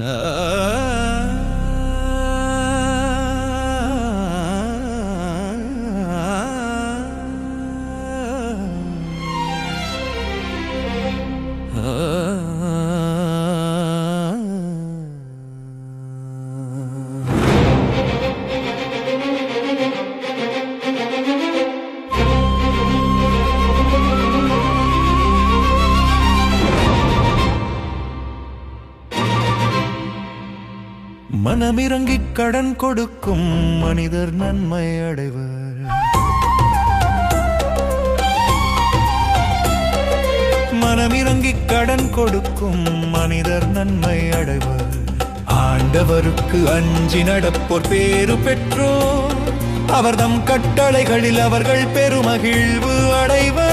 Uh... மனமிறங்கி கடன் கொடுக்கும் மனிதர் நன்மை அடைவர். மனமிறங்கி கடன் கொடுக்கும் மனிதர் நன்மை அடைவர். ஆண்டவருக்கு அஞ்சி நடப்போர் பேரு பெற்றோர். அவர்தம் கட்டளைகளில் அவர்கள் பெருமகிழ்வு அடைவர்.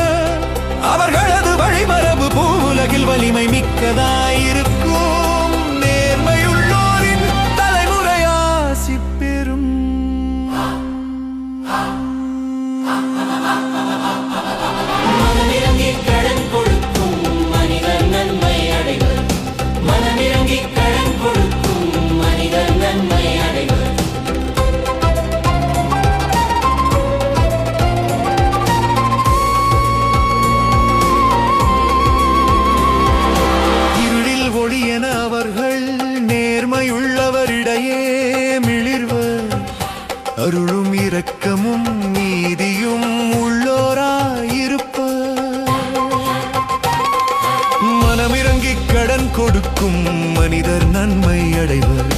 அருளும் இரக்கமும் நீதியும் உள்ளோராயிருப்ப. மனமிறங்கி கடன் கொடுக்கும் மனிதர் நன்மை அடைவர்.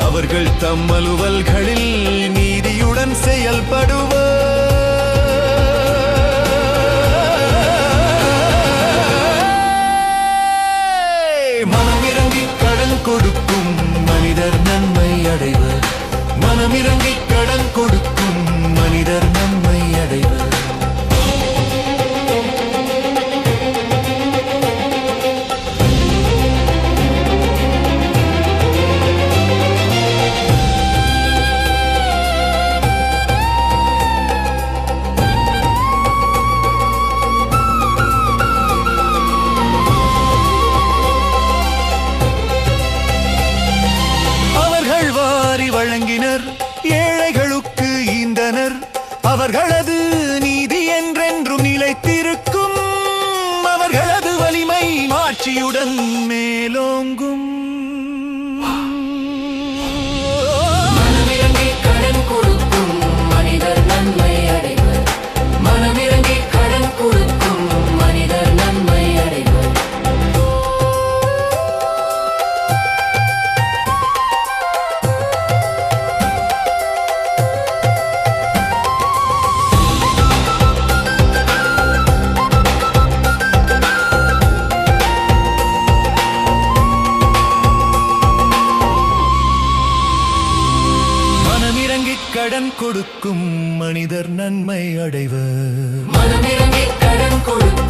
அவர்கள் தம் அலுவல்களில் நீதியுடன் செயல்படுவர். அவர்களது நீதி என்றென்றும் நிலைத்திருக்கும். அவர்களது வலிமை மாட்சியுடன் மேலோங்கும். கடன் கொடுக்கும் மனிதர் நன்மை அடைவர். மனமிறங்கி கடன் கொடுக்கும்